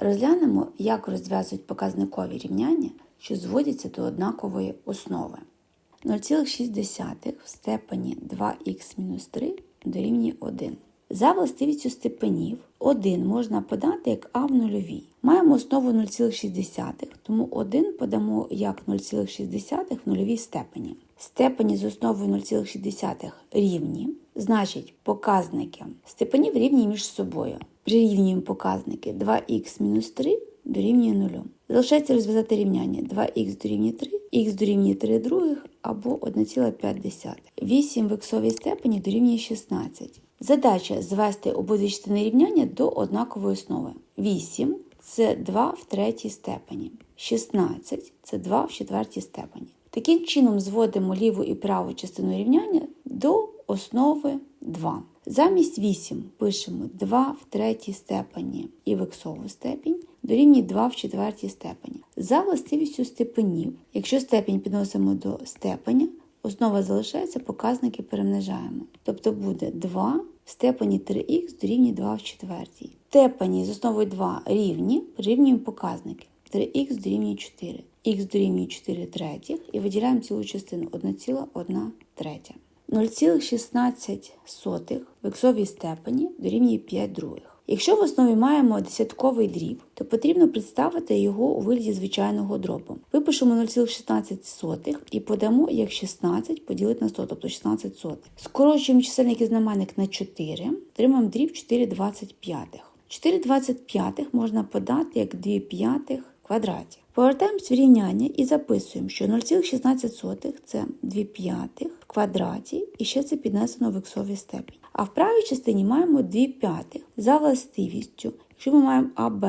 Розглянемо, як розв'язують показникові рівняння, що зводяться до однакової основи. 0,6 в степені 2х-3 дорівнює 1. За властивістю степенів 1 можна подати як а в нульовій. Маємо основу 0,6, тому 1 подамо як 0,6 в нульовій степені. Степені з основою 0,6 рівні, значить показники степенів рівні між собою. Прирівнюємо показники 2х-3 дорівнює 0. Залишається розв'язати рівняння 2х дорівнює 3, х дорівнює 3 других або 1,5. 8 в іксовій степені дорівнює 16. Задача звести обидві частини рівняння до однакової основи. 8 це 2 в третій степені. 16 це 2 в четвертій степені. Таким чином зводимо ліву і праву частину рівняння до основи 2. Замість 8 пишемо 2 в третій степені і в іксову степень дорівнює 2 в четвертій степені. За властивістю степенів, якщо степень підносимо до степеня, основа залишається, показники перемножаємо. Тобто буде 2 в степені 3х дорівнює 2 в четвертій. Степені з основою 2 рівні, прирівнюємо показники. 3х дорівнює 4, х дорівнює 4 третіх і виділяємо цілу частину 1,1 третя. 0,16 в іксовій степені дорівнює 5 других. Якщо в основі маємо десятковий дріб, то потрібно представити його у вигляді звичайного дробу. Випишемо 0,16 і подамо як 16 поділити на 100, тобто 16 сотих. Скорочуємо чисельник і знаменник на 4, отримаємо дріб 4,25. 4,25 можна подати як 2 п'ятих квадраті. Повертаємось в рівняння і записуємо, що 0,16 це 2 п'ятих в квадраті, і ще це піднесено в іксовій степені. А в правій частині маємо 2 п'ятих за властивістю. Якщо ми маємо АБ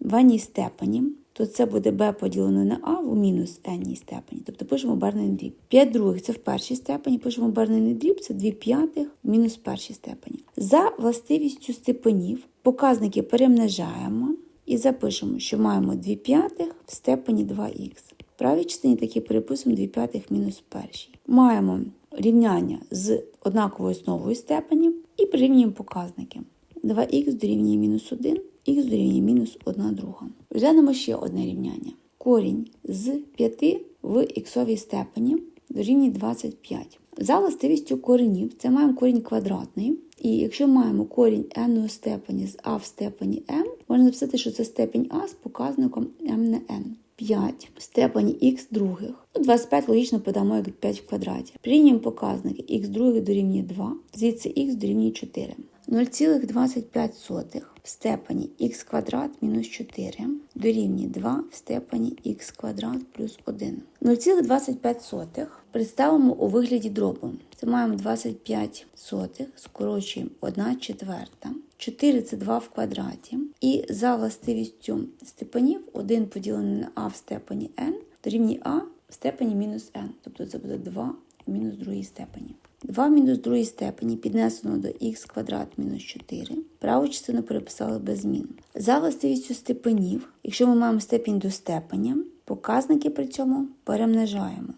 в n степені, то це буде b поділено на а в мінус n степені. Тобто пишемо обернений дріб. 5 других це в першій степені, пишемо обернений дріб, це 2 п'ятих в мінус першій степені. За властивістю степенів показники перемножаємо. І запишемо, що маємо 2 п'ятих в степені 2х. В правій частині таки переписуємо 2 п'ятих мінус першій. Маємо рівняння з однаковою основою степенів і прирівнюємо показники. 2х дорівнює мінус 1, х дорівнює мінус 1 друга. Розглянемо ще одне рівняння. Корінь з 5 в іксовій степені дорівнює 25. За властивістю коренів це маємо корінь квадратний. І якщо маємо корінь n степені з а в степені m, можна записати, що це степень а з показником m на n. 5 в степені х других. Ну, 25 логічно подамо як 5 в квадраті. Прийняємо показники х других дорівнює 2, звідси х дорівнює 4. 0,25 в степені х квадрат мінус 4 дорівнює 2 в степені х квадрат плюс 1. 0,25 представимо у вигляді дробу. Це маємо 25 сотих, скорочуємо 1 четверта. 4 це 2 в квадраті. І за властивістю степенів 1 поділений на а в степені n дорівнює а в степені мінус n. Тобто це буде 2 в мінус другій степені. 2 мінус другій степені піднесено до х квадрат мінус 4. Праву частину переписали без змін. За властивістю степенів, якщо ми маємо степінь до степеня, показники при цьому перемножаємо.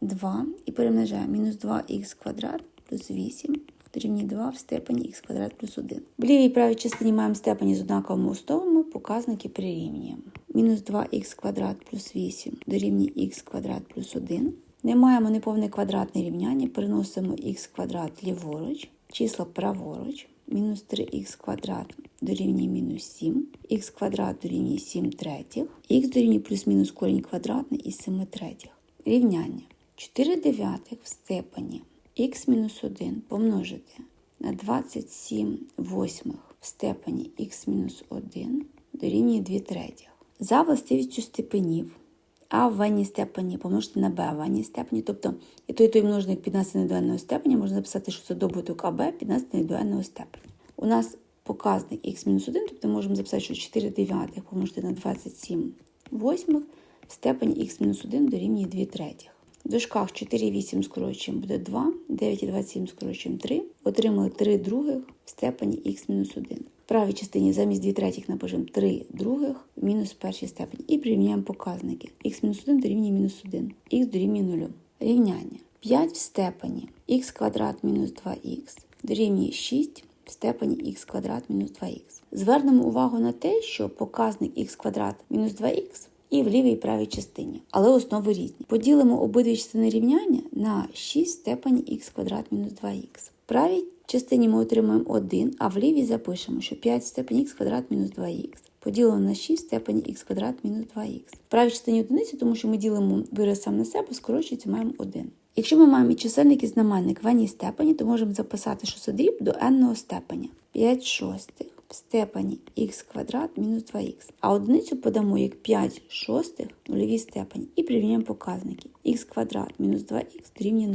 2 і перемножаємо мінус 2х квадрат плюс 8 дорівнює 2 в степені х квадрат плюс 1. В лівій і правій частині маємо степені з однаковими основами, показники прирівнюємо. Мінус 2х квадрат плюс 8 дорівнює х квадрат плюс 1. Не маємо неповне квадратне рівняння, переносимо х квадрат ліворуч, числа праворуч, мінус 3х квадрат дорівнює мінус 7, х квадрат дорівнює 7 третіх, х дорівнює плюс-мінус корінь квадратний із 7 третіх. Рівняння 4 дев'ятих в степені х-1 помножити на 27 восьмих в степені х-1 дорівнює 2 третіх. За властивістю степенів а в ванній степені помножити на Б в ванній степені. Тобто і той і той множник піднесений до n степені, можна записати, що це добуток АБ піднесений до n степені. У нас показник х-1, тобто можемо записати, що 4 дев'ятих помножити на 27 восьмих в степені х-1 дорівнює 2 третіх. В дужках 4 8 скорочуємо буде 2, 9 і 27 скорочуємо 3. Отримали 3 других в степені х-1. В правій частині замість 2 третіх напишемо 3 других мінус першій степені. І прирівняємо показники. х-1 дорівнює мінус 1, х дорівнює 0. Рівняння. 5 в степені х квадрат мінус 2х дорівнює 6 в степені х квадрат мінус 2х. Звернемо увагу на те, що показник х квадрат мінус 2х і в лівій і правій частині, але основи різні. Поділимо обидві частини рівняння на 6 в степені х квадрат мінус 2х. В правій частині ми отримаємо 1, а в лівій запишемо, що 5 в степені х квадрат мінус 2х. Поділено на 6 степені х квадрат мінус 2х. В правій частині одиниці, тому що ми ділимо вираз сам на себе, скорочується, маємо 1. Якщо ми маємо чисельник і знаменник в n степені, то можемо записати, що це дріб до n степеня. 5 шостих в степені х квадрат мінус 2х. А одиницю подамо як 5 шостих в нульовій степені і прирівняємо показники. х квадрат мінус 2х дорівнює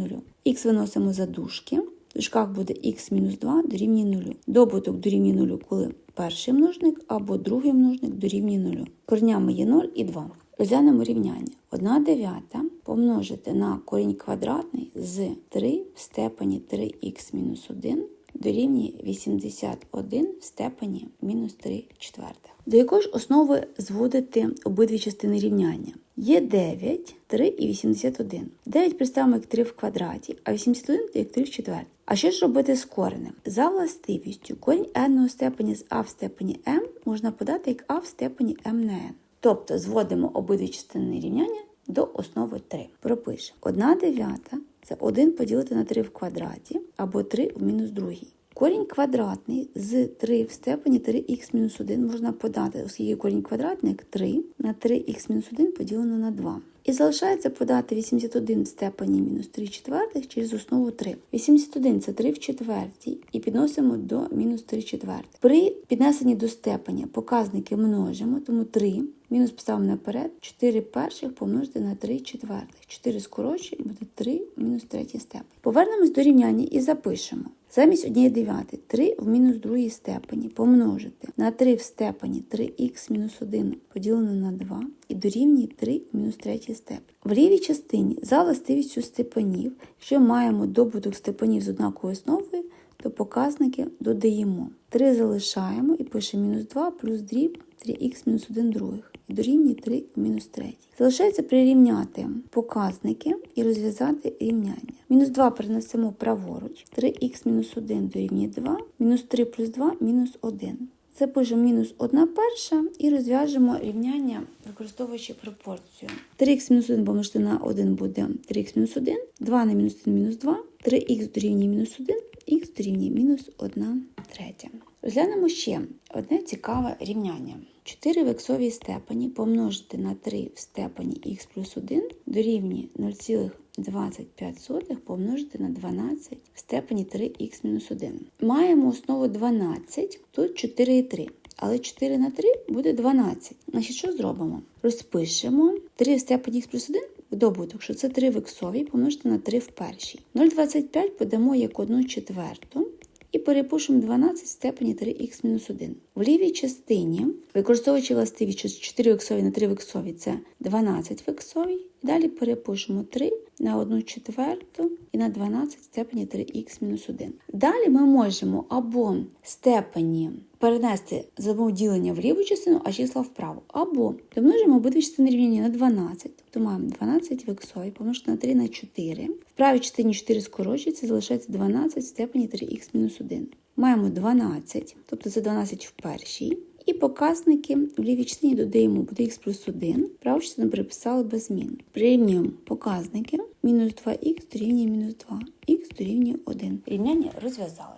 0. х виносимо за дужки. В дужках буде х мінус 2 дорівнює 0. Добуток дорівнює 0, коли перший множник або другий множник дорівнює 0. Корнями є 0 і 2. Розглянемо рівняння. 1 дев'ята помножити на корінь квадратний з 3 в степені 3х мінус 1 дорівнює 81 в степені мінус 3 четвертих. До якої ж основи зводити обидві частини рівняння? Є 9, 3 і 81. 9 представимо як 3 в квадраті, а 81 як 3 в четвертій. А що ж робити з коренем? За властивістю корінь n степені з а в степені m можна подати як а в степені m на n. Тобто зводимо обидві частини рівняння до основи 3. Пропишемо. 1 дев'ята це 1 поділити на 3 в квадраті або 3 в мінус другій. Корінь квадратний з 3 в степені 3х мінус 1 можна подати, оскільки корінь квадратний як 3 на 3х мінус 1 поділено на 2. І залишається подати 81 в степені мінус 3 четвертих через основу 3. 81 це 3 в четвертій і підносимо до мінус 3 четвертих. При піднесенні до степеня показники множимо, тому 3 мінус поставимо наперед, 4 перших помножити на 3 четвертих. 4 скорочуємо, буде 3 мінус 3 степень. Повернемось до рівняння і запишемо. Замість 1 дев'ятої 3 в мінус другій степені помножити на 3 в степені 3х мінус 1 поділено на 2 і дорівнює 3 в мінус 3 степені. В лівій частині за властивістю степенів, якщо маємо добуток степенів з однаковою основою, то показники додаємо. 3 залишаємо і пишемо мінус 2 плюс дріб 3х мінус 1 других. І дорівнює 3 мінус 3. Залишається прирівняти показники і розв'язати рівняння. Мінус 2 перенесемо праворуч, 3х мінус 1 дорівнює 2, мінус 3 плюс 2 мінус 1. Це пишемо мінус 1 перша і розв'яжемо рівняння, використовуючи пропорцію. 3х мінус 1 помножити на 1 буде 3х мінус 1, 2 на мінус 1 мінус 2, 3х дорівнює мінус 1, х дорівнює мінус 1 третя. Розглянемо ще одне цікаве рівняння. 4 в іксовій степені помножити на 3 в степені х плюс 1 дорівнює 0,25 помножити на 12 в степені 3х мінус 1. Маємо основу 12, тут 4 і 3. Але 4 на 3 буде 12. Значить, що зробимо? Розпишемо 3 в степені х плюс 1 в добуток, що це 3 в іксовій помножити на 3 в першій. 0,25 подамо як 1 четверту. І перепишемо 12 в степені 3х-1. В лівій частині, використовуючи властивість, 4 іксові на 3 іксові це 12 в іксовій. Далі перепишемо 3 на 1 четверту і на 12 в степені 3х-1. Далі ми можемо або степені перенести за ділення в ліву частину, а числа вправо. Або домножимо обидві частини рівняння на 12, то маємо 12 в іксовій, помножити на 3 на 4. В правій частині 4 скорочується, залишається 12 в степені 3х-1. Маємо 12, тобто це 12 в першій. І показники в лівій частині додаємо буде х плюс 1, праву частину переписали без змін. Прирівнюємо показники, мінус 2х дорівнює мінус 2, х дорівнює 1. Рівняння розв'язали.